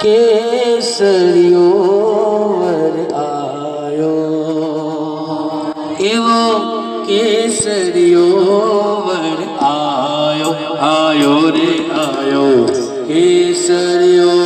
કેસરીઓ વર આયો એવો કેસરીઓ વર આયો આયો રે આયો કેસરીઓ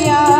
দিয়া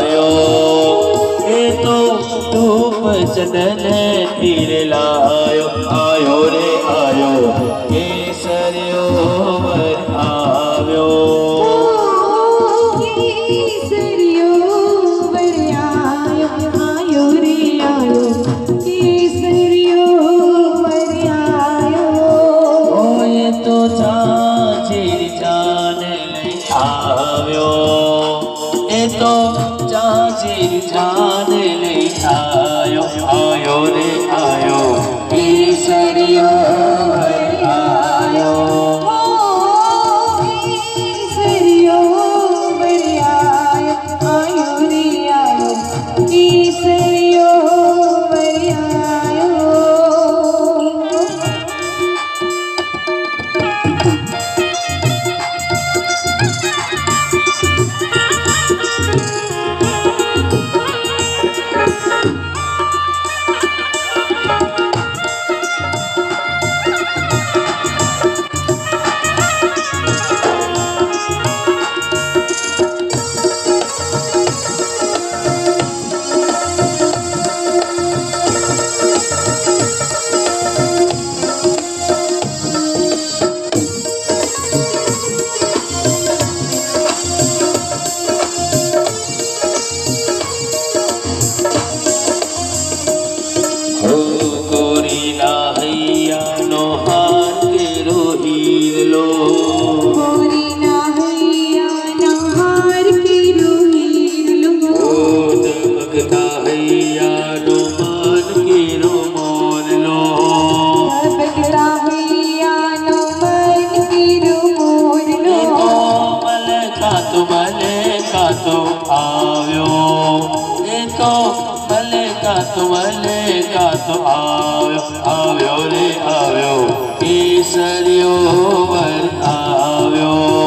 ધૂપ તીર લાયો આયો રે આયો કેસર્યો વર આવ્યો કેસરિયો વરિયાયો આયો રે આયો આવ્યો એ તો ચાચી ચાને મલકા તો અલે તો આવ્યો આવ્યો રે આવ્યો. કેસરિયો વર આવ્યો.